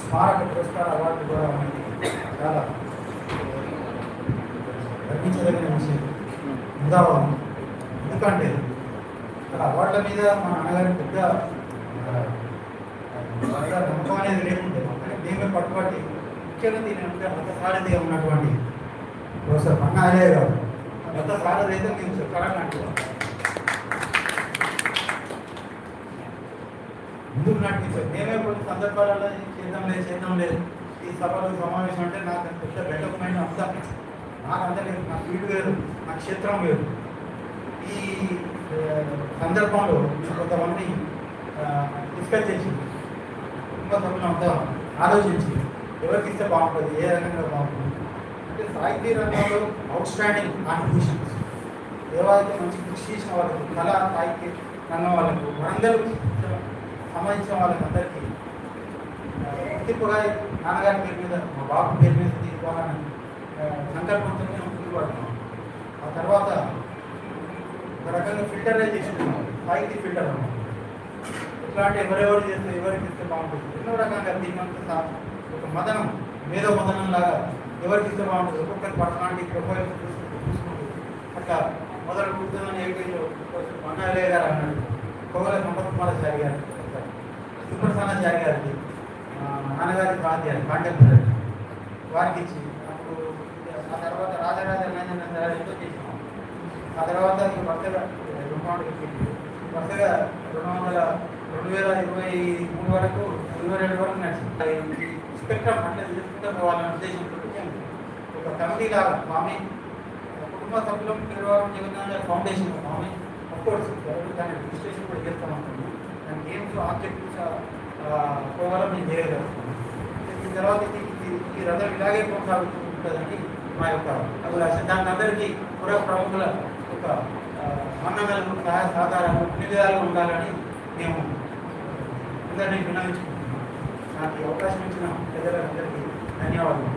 స్మారక పురస్కార అవార్డు కూడా మనకి చాలా గర్వించదగిన విషయం. బృందావనం ఎందుకంటే అక్కడ అవార్డుల మీద మా నాన్నగారి పెద్ద బాగా నమ్మకం అనేది లేకుంటే కానీ మేమే పట్టుబట్టి ముఖ్యంగా దీని అంటే మత సారథిగా ఉన్నటువంటి ప్రొఫెసర్ పన్నాలే గారు ఆ మత సారథి అయితే మేము చెప్పాలని అంటున్నాం ముందుకు నడిపించారు నేనే కొన్ని సందర్భాలలో చేద్దాం లేదు చేద్దాం లేదు. ఈ సభలో సమావేశం అంటే నాకు పెద్ద బెటమైన అంతా నాకు అంత లేదు. నా ఫీల్డ్ వేరు నా క్షేత్రం వేరు ఈ సందర్భంలో కొంతమంది డిస్కస్ చేసి కుటుంబ సభ్యులంతా ఆలోచించి ఎవరికి ఇస్తే బాగుంటుంది ఏ రకంగా బాగుంటుంది? అంటే సాహిత్య రంగంలో అవుట్ స్టాండింగ్ కాంట్రిబ్యూషన్స్ ఎవరైతే మంచి కృషి చేసిన వాళ్ళకు కళా సాహిత్య రంగం వాళ్ళకు వరంగల్ సంబంధించిన వాళ్ళకి అందరికీ ఇది కూడా నాన్నగారి పేరు మీద మా బాబు పేరు మీద తీసుకోవాలని సంకల్పంతోనే సంకల్పంతో పడుతున్నాం ఆ తర్వాత ఒక రకంగా ఫిల్టరైజ్ చేసుకున్నాం సాహితీ ఫిల్టర్ అన్నమాట. ఎట్లా అంటే ఎవరెవరు చేస్తే ఎవరికి ఇస్తే బాగుంటుంది? ఎన్నో రకంగా దీనికంతా ఒక మదనం మేధో మదనం లాగా ఎవరికి ఇస్తే బాగుంటుంది? ఒక్కొక్కరి పర్సనాలిటీ ప్రొఫైల్ చూసుకుంటూ అట్లా మొదలు కూర్చొని ఏపీలో మన్నాలే గారు అన్నాడు. కోవల సంపత్ కుమార్ గారు. సుప్రసన్నాచారి గారికి ఆ, నాన్నగారి బాధ్యత కాంటెంపరీ వారికి ఇచ్చి అప్పుడు ఆ తర్వాత రాజరాజ నందన ఎంతో చేసినాం ఆ తర్వాత ఈ వరుసగా రుణమాటలు వరుసగా రెండు వందల రెండు వేల ఇరవై మూడు వరకు ఇరవై రెండు వరకు నడిచింది. స్పెక్ట్రమ్ అంటే తీసుకుంటే పోవాలనే ఉద్దేశంతో ఒక కమిటీ లాగా స్వామి కుటుంబ సభ్యులం పిల్లవారం జగన్నాథ ఫౌండేషన్ స్వామి అఫ్కోర్స్ దాని రిజిస్ట్రేషన్ కూడా చేస్తామంటున్నాం దాని గేమ్స్ ఆబ్జెక్టివ్స్ పోవాలో మేము చేయగలుగుతాం ఈ తర్వాత ఈ రథం ఇలాగే కొనసాగుతూ ఉంటుందని మా యొక్క అభిలాష. దాని అందరికీ పుర ప్రముఖుల ఒక ఆ, సహాయ సహకారాలు నివేదాలు ఉండాలని మేము అందరినీ వినవించుకుంటున్నాం నాకు ఈ అవకాశం ఇచ్చిన ప్రజలందరికీ ధన్యవాదాలు.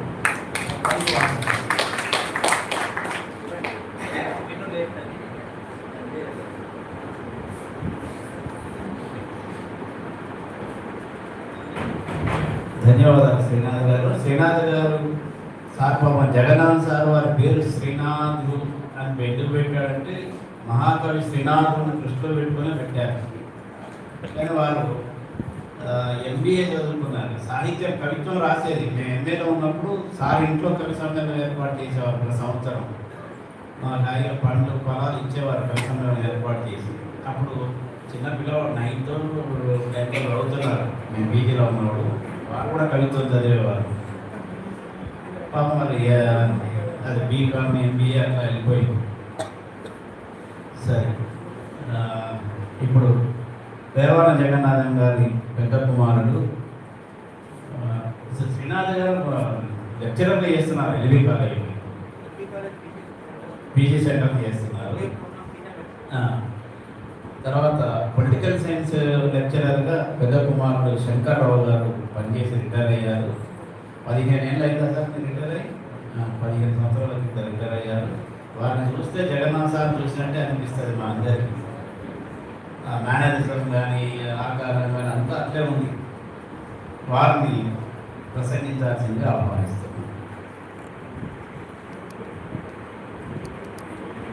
ధన్యవాదాలు శ్రీనాథ్ గారు. శ్రీనాథ్ గారు సార్ పాపం జగన్నాథ్ సార్ వారి పేరు శ్రీనాథుడు అని ఎందుకు పెట్టాడంటే మహాకవి శ్రీనాథుని దృష్టిలో పెట్టుకుని పెట్టారు. కానీ వారు ఎంబీఏ చదువుకున్నారు. సాహిత్యం కవిత్వం రాసేది. మేము ఎంఏలో ఉన్నప్పుడు సార్ ఇంట్లో కవి సమ్మేళనం ఏర్పాటు చేసేవారు ప్రతి సంవత్సరం. మా హాయిగా పండ్లు పొలాలు ఇచ్చేవారు కవి సమ్మేళనం ఏర్పాటు చేసి. అప్పుడు చిన్న పిల్లవాడు నైన్త్ టెన్త్ చదువుతున్నారు. మేము పీజీలో ఉన్నవాడు వారు కూడా కవిత్వం చదివేవారు. పాపం మరి అది బీకామ్ ఎంబీఏ అట్లా వెళ్ళిపోయి. సరే. ఇప్పుడు దేవాల జగన్నాథం గారి పెద్ద కుమారుడు. శ్రీనాథ్ గారు లెక్చరర్లు చేస్తున్నారు ఎల్వి కాలేజ్ పీజీ సెంటర్ చేస్తున్నారు. తర్వాత పొలిటికల్ సైన్స్ లెక్చరర్గా పెద్ద కుమారుడు శంకర్రావు గారు పదిహేను ఏళ్ళు అయిందా సార్ మీరు రిటైర్ అయ్యి? పదిహేను సంవత్సరాల క్రితం రిటైర్ అయ్యారు. వారిని చూస్తే జగన్నాథ్ సార్ చూసినట్టే అనిపిస్తుంది మా అందరికీ. మేనేజర్ కానీ ఆకారం కానీ అంతా అట్లే ఉంది. వారిని ప్రసంగించాల్సిందిగా ఆహ్వానిస్తున్నాం.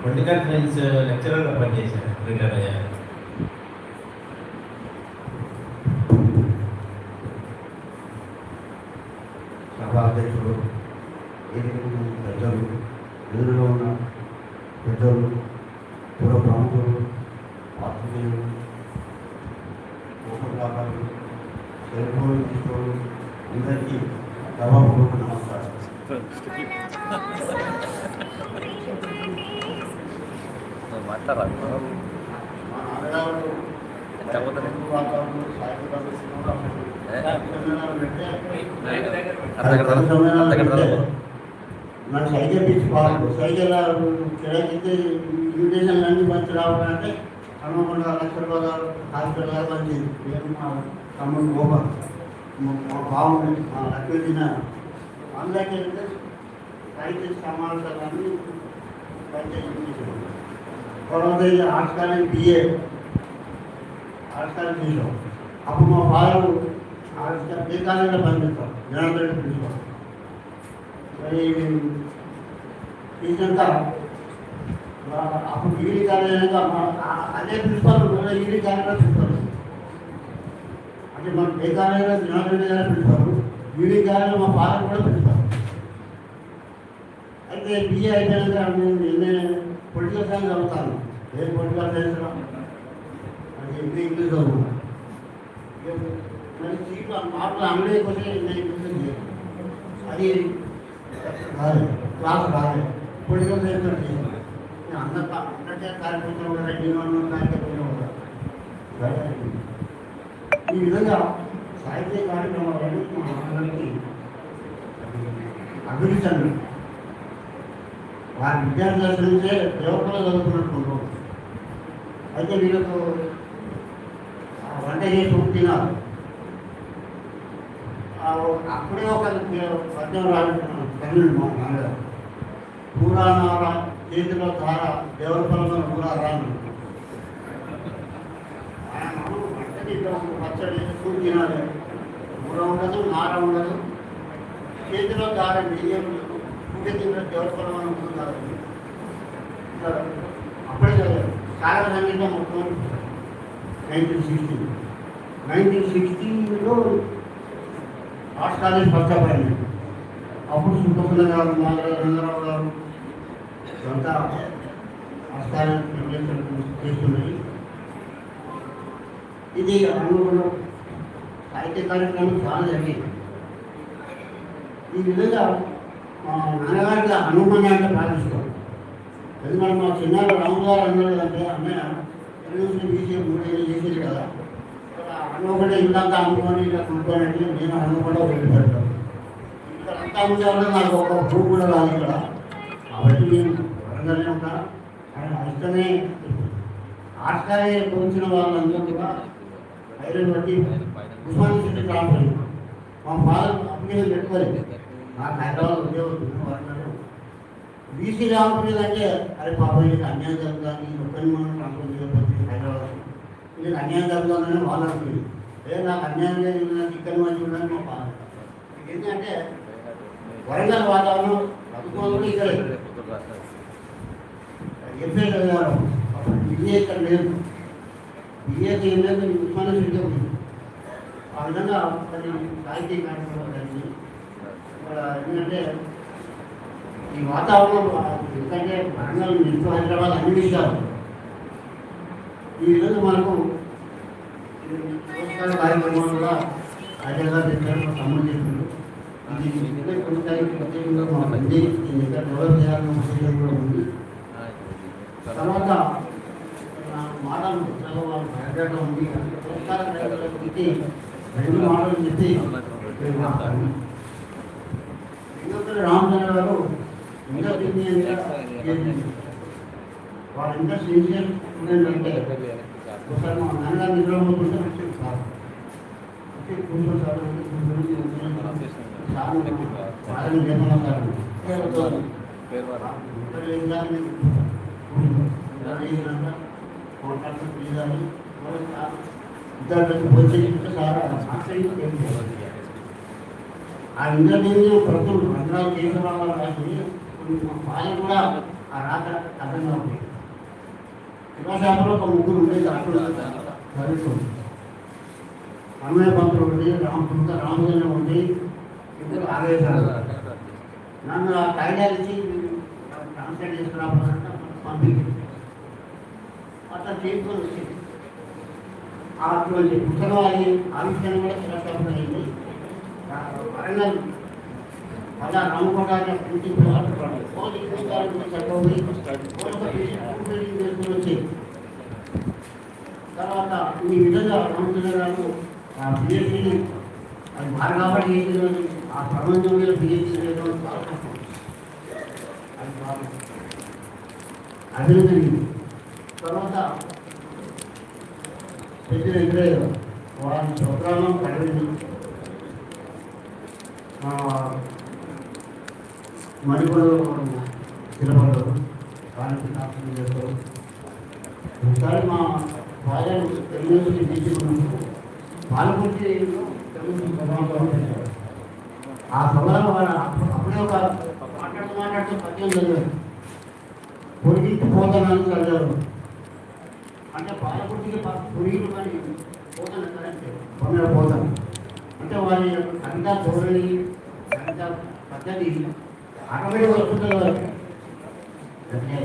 పొలిటికల్ సైన్స్ లెక్చరర్గా పనిచేశారు రిటైర్ అయ్యారు. అర్ధగంట సైకిల్ పిచ్చి బాగుంది సైకిల్ కిడకితే ఇన్విటేషన్లు అన్ని మంచి రావాలంటే హనుమకొండ లక్షల గారు హాస్పిటల్ మంచిది నేను మా తమ్ముడు గోపాల్ మా మా బాగుంది మా లక్ష్మీదిన అందరికీ ఏంటంటే సాహిత్య సమావేశాలన్నీ పనిచేసి తర్వాత ఇది arts college BA arts college తీసాం అప్పుడు మా ఫాదర్ ఏ కాలేజీలో పనిచేస్తాం జనార్దన్ రెడ్డి ప్రిన్సిపల్ మరి టీచర్గా అప్పుడు డిగ్రీ కాలేజ్ అదే ప్రిన్సిపల్ మళ్ళీ డిగ్రీ కాలేజ్లో ప్రిన్సిపల్ అంటే మన ఏ కాలేజీలో జనార్దన్ గారు ప్రిన్సిపల్ డిగ్రీ కాలేజీలో మా ఫాదర్ కూడా ప్రిన్సిపల్ అయితే బిఏ అయిపోయాక నేను పొలిటికల్ సైన్స్ చదువుతాను. ఏ పొలిటికల్ సైన్స్ అది హిందీ ఇంగ్లీష్ చదువుతాను. మరి సీట్లు మార్కులు అంగడి కొట్టి నేను ఇంగ్లీష్ అది కాదు క్లాస్ కాదు. పొలిటికల్ సైన్స్ అంటే అంత అంతర్జాతీయ కార్యక్రమం కూడా జీవనం కార్యక్రమం కూడా. ఈ విధంగా సాహిత్య కార్యక్రమాలు మా అందరికీ అభివృద్ధి వారి విద్యార్థుల నుంచే దేవతలు చదువుకున్నట్టు అయితే వీళ్ళకు ఆ వంట చేసి తినాలి అప్పుడే ఒక పద్యం రాజు తమిళ మా నాన్నగారు. పురాణాల చేతిలో ధార దేవరపల్లిలో కూడా రాను ఆయన వంటకి ఇట్లా ఒక పచ్చడి కూర తినాలి కూర ఉండదు నార ఉండదు చేతిలో ధార బియ్యం పూజ తిన్న దేవరపల్లి ఉంటున్నారు అప్పుడే చదివారు సాగర సంగీతం మొత్తం నైన్టీన్ సిక్స్టీ నైన్టీన్ సిక్స్టీలో ఆర్ట్స్ కాలేజ్ ఫస్ట్ అయింది అప్పుడు సుబ్బసుల గారు నాగరాజు రంగారావు గారు అంతా ఆర్ట్స్ కాలేజ్ ప్రిపరేషన్ చేస్తున్నాయి ఇది అనుగుణం సాహిత్య కార్యక్రమం చాలా జరిగింది. ఈ విధంగా మా నాన్నగారికి హనుమాన్ అంటే ప్రార్థిస్తాం ఎందుకంటే మా చిన్నారు రాముగారు అన్నారు అంటే అన్నయ్య తెలుగుదేశం తీసి మూడేళ్ళు చేసేది కదా. హనుమకొండ ఇల్లంతా అమ్ముకొని ఇలా కొనుక్కొని అంటే నేను హనుమకొండ వెళ్ళిపెడతాను ఇక్కడ అంతా ఉండే వల్ల నాకు ఒక ప్రూఫ్ కూడా రాదు ఇక్కడ. కాబట్టి నేను వరంగల్నే ఉంటాను ఆయన అష్టమే ఆస్కారే పోల్చిన వాళ్ళందరూ కూడా ఐరన్ బట్టి ఉస్మాన్ సిటీ మా ఫాదర్ అప్లికేషన్ పెట్టుకోవాలి నాకు హైదరాబాద్ ఉద్యోగం వరంగల్ బీసీ రావట్లేదు అంటే అరే పాప ఇది అన్యాయం జరుగుతుంది ఈ ఒక్కరిని మనం ట్రాన్స్ఫర్ చేయకపోతే హైదరాబాద్ ఇది అన్యాయం జరుగుతుందని వాళ్ళు అనుకుంది లేదు నాకు అన్యాయం లేదు నాకు ఇక్కడ మంచి ఉండాలని మా ఫాదర్. ఏంటంటే వరంగల్ వాతావరణం ప్రభుత్వం కూడా ఇక్కడ ఎంపీ గారు అప్పుడు ఇక్కడ లేదు బిఏకి కొన్ని ఉత్పన్నం ఉంటే ఉంది ఆ విధంగా కొన్ని సాహిత్య కార్యక్రమాలు జరిగింది ఎందుకంటే ఈ వాతావరణం ఎందుకంటే వరంగల్ నిజం హైదరాబాద్ అన్ని విషయాలు ఈ విధంగా మనకు పురస్కార కార్యక్రమం కూడా హైదరాబాద్ దగ్గర తమ్ముడు చెప్పిండు. అది ఇంకా కొనసాగి ప్రత్యేకంగా మా మంది దీన్ని ఇంకా డెవలప్ చేయాలన్న ఉద్దేశం కూడా ఉంది. తర్వాత వాళ్ళు ఉంది. పురస్కార రెండు మాటలు చెప్పి రామచంద్ర గారు ఇంకా వాళ్ళు ఇంకా సీనియర్ స్టూడెంట్ ఒకసారి మా నాన్నగారు నిద్రపోతుంటే కూర్చో సార్ సార్ సార్. ఏ వద్దు. ఇద్దరు ఆ ఇంద్రదేవి ప్రభుత్వం రంధ్రాలు కేశవరావు రాసి వాళ్ళు కూడా ఆ రాత అర్థంగా ఉంది శివశాఖలో ఒక ముగ్గురు ఉండేది అప్పుడు చదువుతుంది అన్నయ్య పంతులు ఉండి రామకృత రామచంద్ర ఇద్దరు ఆవేశాలు నన్ను ఆ కాయిదాలు ఇచ్చి ట్రాన్స్లేట్ చేసుకురావాలంటే పంపించింది అట్లా చేసుకొని వచ్చింది అటువంటి పుస్తకం ఆవిష్కరణ కూడా శివశాఖలో వరంగల్ అలా రామకోట ఇంటికి వచ్చి తర్వాత ఈ విధంగా రామచంద్ర గారు ఆ పిహెచ్డిని అది బాగా కాబట్టి చేసేది ఆ ప్రపంచంలో పిహెచ్డి చేయడం చాలా కష్టం అది బాగా అభినందన తర్వాత పెద్ద ఇక్కడే వారి ప్రోగ్రామం కలిగింది మణిపూర్ తిరుమలలో దానికి నాశనం చేస్తారు. ఒకసారి మా భార్య యూనివర్సిటీ తీసుకున్నాము పాలకుర్తిలో ఆ సభలో వాడు అప్పుడే ఒక మాట్లాడుతూ మాట్లాడుతూ పద్యం చదివారు. పొడిగించి పోతానని చదివారు. అంటే పాలకుడికి పోతాను అంటే. వారి కవిత ధోరణి కవిత పద్ధతి అంటే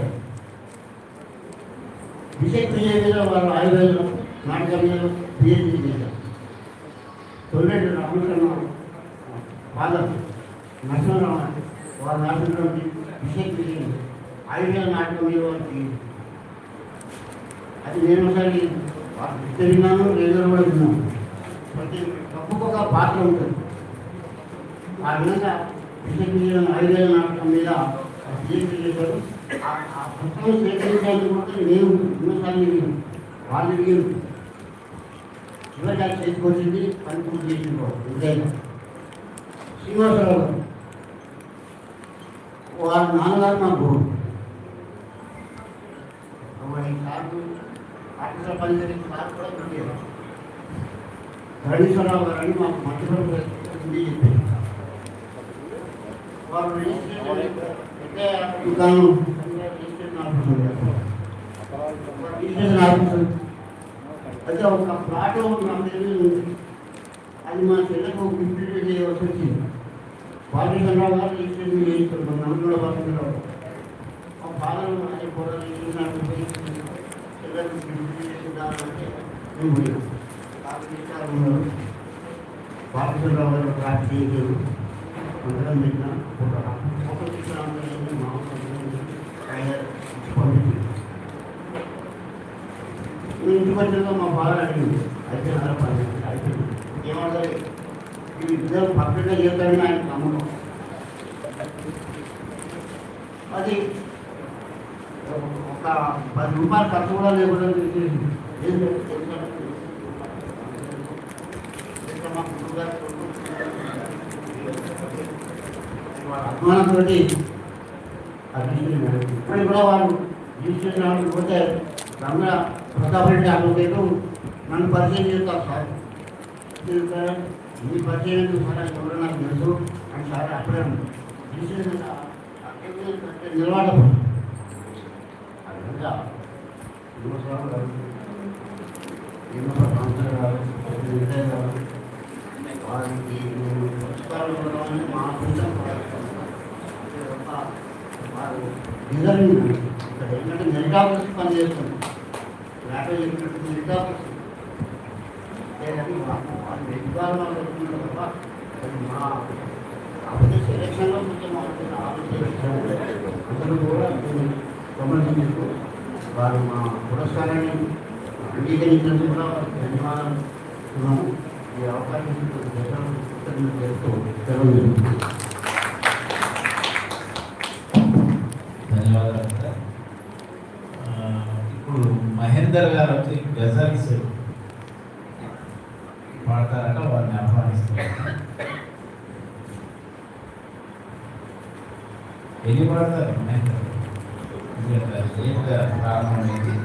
విషయ క్రియ మీద వాళ్ళు ఆయుర్వేదం నాటకం మీద పిహెచ్డీ చేశారు. తొలిరెడ్డి రామకృష్ణ ఫాదర్ నరసింహరావు వారు రాసినటువంటి క్రియ ఆయుర్వేద నాటకం మీద వారికి అది నేను ఒకసారి ఇద్దరు విన్నాను రేడియోలో కూడా విన్నాను. ప్రతి తప్పుకొక పాత్ర ఉంటుంది. ఆ విధంగా విశ్వవిద్యాలయం క్రియ ఆయుర్వేద నాటకం మీద చేశారు ఆ- పుస్తకం సేకరించడానికి కూడా నేను ఎన్నోసార్లు విన్నాను. వాళ్ళు విన్నారు చివరికి అది చేసుకొచ్చింది పని పూర్తి చేసింది వాడు. శ్రీనివాసరావు గారు. వారి నాన్నగారు మా గురువు. వారి సార్లు ఆఫీసర్ కూడా గారు అని మాకు మధ్యలో చెప్పారు వారు దుకాణం అయితే ఒక ప్లాట్ ఉంది అది మా చెల్లకు ఫిఫ్టీ చేయవలసి వచ్చింది పాలిషన్ రావు గారు రిజిస్ట్రేషన్ చేయిస్తారు ఆ అదే కూడా నాకు చెల్లెకు ఫిఫ్టీ చేసిందారంటే మేము పోయాం పాలిషన్ ఉన్నారు పాలిషన్ రావు గారు ట్రాక్ చేయలేదు అందరం పెట్టిన ఒక ఒక తీసుకురావాలి మా పంపించింది ఇంటికి వచ్చినాక మా బాగా అడిగింది అయితే పని అయిపోయింది ఏమంటారు ఈ ఇద్దరు పక్కగా చేస్తారని ఆయన నమ్మకం అది ఒక పది రూపాయలు ఖర్చు కూడా లేకుండా చేసేసి అభిమానంతో ఇప్పటికి కూడా వాళ్ళు రిజిస్ట్రేషన్ పోతే రమణ ప్రతాప్ రెడ్డి అడ్వకేటు నన్ను పరిచయం చేస్తారు సార్ సార్ మీ పరిచయం ఎందుకు సార్ ఎవరో నాకు తెలుసు అని సార్ అప్పుడే రిజిస్ట్రేషన్ నిలబడదు ఆ విధంగా యువసరావు గారు యువత కాంసర్ గారు విజయ్ గారు వారికి నేను పురస్కారం వారు రిజర్వింగ్ ఇక్కడ ఏంటంటే మెరిట్ ఆఫీస్ పని చెప్పినట్టు మెరిట్ ఆఫీస్ వాళ్ళు వాళ్ళు వ్యక్తిగతంగా తప్ప అది మా కాకపోతే సెలక్షన్లో కొంచెం ఆలోచన అందరూ కూడా దీన్ని వారు మా పురస్కారాన్ని అంగీకరించినందుకు కూడా వారికి ధన్యవాదాలు ఈ అవకాశం చేస్తూ సెలవు ధన్యవాదాలు సార్. ఇప్పుడు మహేందర్ గారు వచ్చి గజల్స్ పాడతారట వారిని ఆహ్వానిస్తారు ఎన్ని పాడతారు మహేందర్? என்ற நீண்ட பிரார்த்தனைக்கு